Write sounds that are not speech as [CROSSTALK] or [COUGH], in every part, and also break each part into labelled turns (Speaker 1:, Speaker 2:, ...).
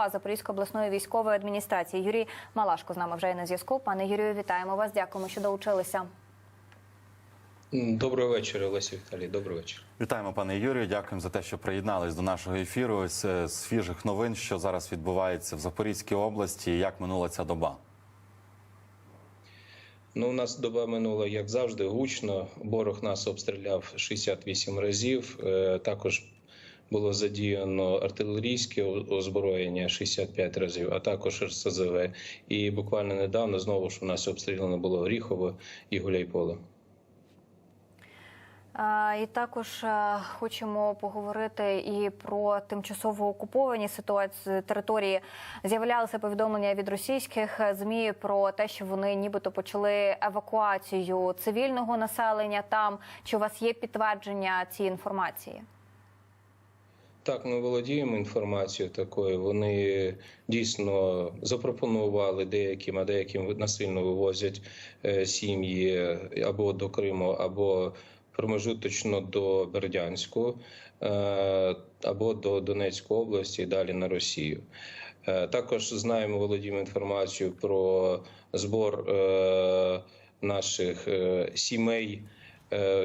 Speaker 1: голова Запорізької обласної військової адміністрації Юрій Малашко з нами вже є на зв'язку. Пане Юрію, вітаємо вас. Дякуємо, що долучилися.
Speaker 2: Доброго вечора, Олесі Віталій. Доброго вечора.
Speaker 3: Вітаємо, пане Юрію. Дякуємо за те, що приєднались до нашого ефіру. Ось е, з свіжих новин, що зараз відбувається в Запорізькій області. Як минула ця доба?
Speaker 2: Ну, у нас доба минула, як завжди, гучно. Ворог нас обстріляв 68 разів. Е, Також було задіяно артилерійське озброєння 65 разів, а також РСЗВ. І буквально недавно знову ж у нас обстріляно було Горіхово і Гуляйполе.
Speaker 1: І також е, хочемо поговорити і про тимчасово окуповані ситуації території. З'являлися повідомлення від російських змі про те, що вони нібито почали евакуацію цивільного населення там. Чи у вас є підтвердження цієї інформації?
Speaker 2: Так, ми володіємо інформацією такою. Вони дійсно запропонували деяким, а деяким насильно вивозять е, сім'ї або до Криму, або промежуточно до Бердянську, е, або до Донецької області, і далі на Росію. Е, Також знаємо, володіємо інформацією про збор е, наших е, сімей е,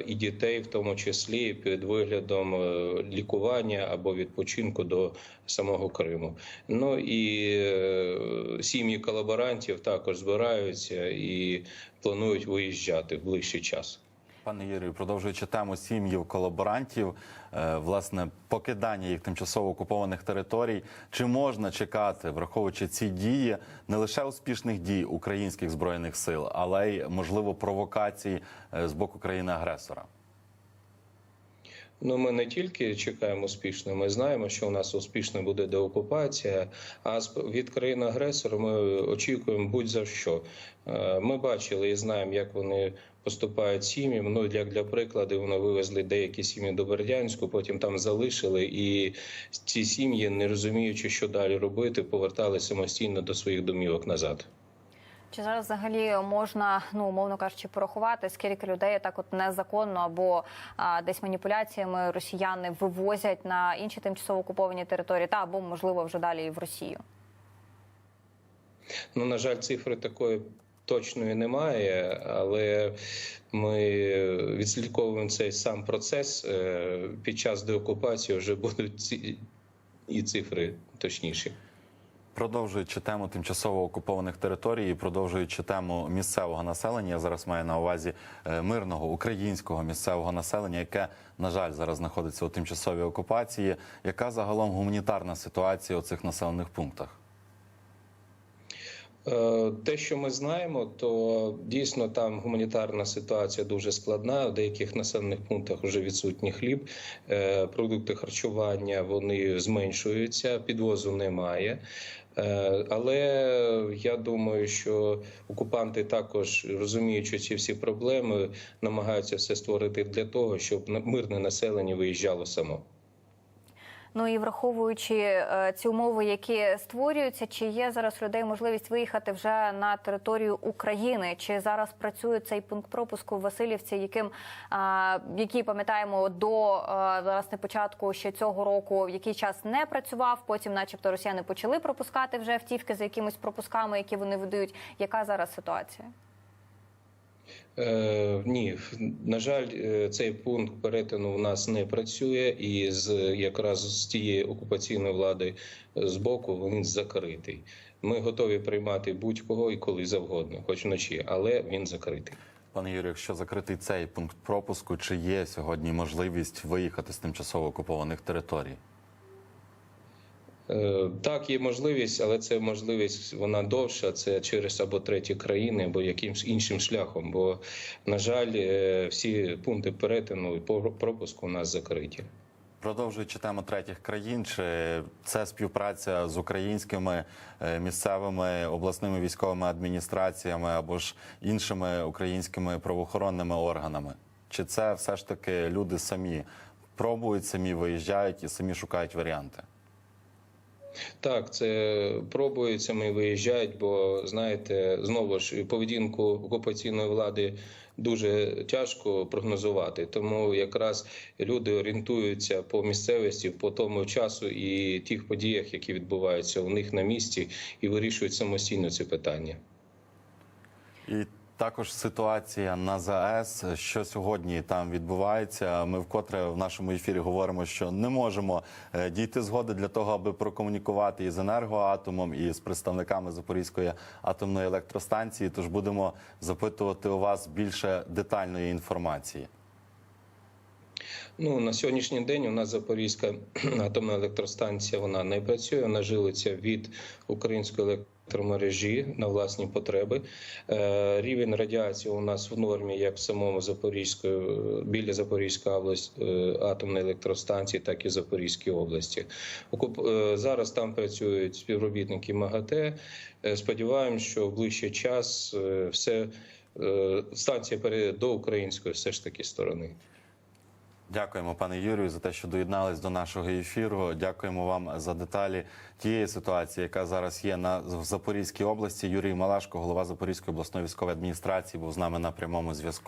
Speaker 2: і дітей, в тому числі під виглядом е, лікування або відпочинку до самого Криму. Ну і е, сім'ї колаборантів також збираються і планують виїжджати в ближчий час.
Speaker 3: Пане Юрію, продовжуючи тему сім'їв колаборантів, е, власне, покидання їх тимчасово окупованих територій, чи можна чекати, враховуючи ці дії, не лише успішних дій українських збройних сил, але й можливо провокацій е, з боку країни-агресора?
Speaker 2: Ну, ми не тільки чекаємо успішно, ми знаємо, що у нас успішно буде деокупація. А від країни-агресора ми очікуємо будь-за що. Е, Ми бачили і знаємо, як вони поступають сім'ям. Ну, як для прикладу, вони вивезли деякі сім'ї до Бердянську, потім там залишили, і ці сім'ї, не розуміючи, що далі робити, повертали самостійно до своїх домівок назад.
Speaker 1: Чи зараз взагалі можна, ну умовно кажучи, порахувати, скільки людей так от незаконно або а, десь маніпуляціями росіяни вивозять на інші тимчасово окуповані території, та або можливо вже далі і в Росію?
Speaker 2: Ну, на жаль, цифри такої точної немає, але ми відслідковуємо цей сам процес. Е, Під час деокупації вже будуть ці і цифри точніші.
Speaker 3: Продовжуючи тему тимчасово окупованих територій, продовжуючи тему місцевого населення, я зараз маю на увазі е, мирного українського місцевого населення, яке на жаль зараз знаходиться у тимчасовій окупації. Яка загалом гуманітарна ситуація у цих населених пунктах?
Speaker 2: Е, Те, що ми знаємо, то дійсно там гуманітарна ситуація дуже складна. В деяких населених пунктах вже відсутній хліб, Е, продукти харчування вони зменшуються, підвозу немає. Е, Але я думаю, що окупанти також розуміючи ці всі проблеми, намагаються все створити для того, щоб мирне населення виїжджало само.
Speaker 1: Ну і враховуючи е, ці умови, які створюються, чи є зараз людей можливість виїхати вже на територію України? Чи зараз працює цей пункт пропуску в Васильівці, яким який пам'ятаємо до власне початку ще цього року, в який час не працював? Потім, начебто, росіяни почали пропускати вже автівки за якимись пропусками, які вони видають. Яка зараз ситуація?
Speaker 2: Е, ні, на жаль, е, цей пункт перетину у нас не працює, і з якраз з тієї окупаційної влади е, з боку він закритий. Ми готові приймати будь-кого і коли завгодно, хоч вночі, але він закритий.
Speaker 3: Пане Юрію, якщо закритий цей пункт пропуску, чи є сьогодні можливість виїхати з тимчасово окупованих територій?
Speaker 2: Е, Так, є можливість, але це можливість вона довша. Це через або треті країни, або якимсь іншим шляхом. Бо, на жаль, е, всі пункти перетину і пропуску у нас закриті.
Speaker 3: Продовжуючи тему третіх країн, чи це співпраця з українськими е, місцевими обласними військовими адміністраціями або ж іншими українськими правоохоронними органами? Чи це все ж таки люди самі пробують, самі виїжджають і самі шукають варіанти?
Speaker 2: Так, це пробується, ми виїжджають, бо знаєте, знову ж поведінку окупаційної влади дуже тяжко прогнозувати. Тому якраз люди орієнтуються по місцевості, по тому часу і тих подіях, які відбуваються у них на місці, і вирішують самостійно ці питання.
Speaker 3: І також ситуація на ЗАЕС, що сьогодні там відбувається. Ми вкотре в нашому ефірі говоримо, що не можемо е, дійти згоди для того, аби прокомунікувати із енергоатомом і з представниками Запорізької атомної електростанції. Тож будемо запитувати у вас більше детальної інформації.
Speaker 2: Ну на сьогоднішній день у нас Запорізька [CLEARS THROAT] атомна електростанція вона не працює. Вона жилиться від української електромережі на власні потреби. Е, рівень радіації у нас в нормі, як в самому Запорізької біля Запорізької області е, атомної електростанції, так і Запорізькій області. Е, зараз там працюють співробітники МАГАТЕ. Сподіваємось, що в ближчий час все станція перейде до української все ж таки сторони.
Speaker 3: Дякуємо, пане Юрію, за те, що доєднались до нашого ефіру. Дякуємо вам за деталі тієї ситуації, яка зараз є на в Запорізькій області. Юрій Малашко, голова Запорізької обласної військової адміністрації, був з нами на прямому зв'язку.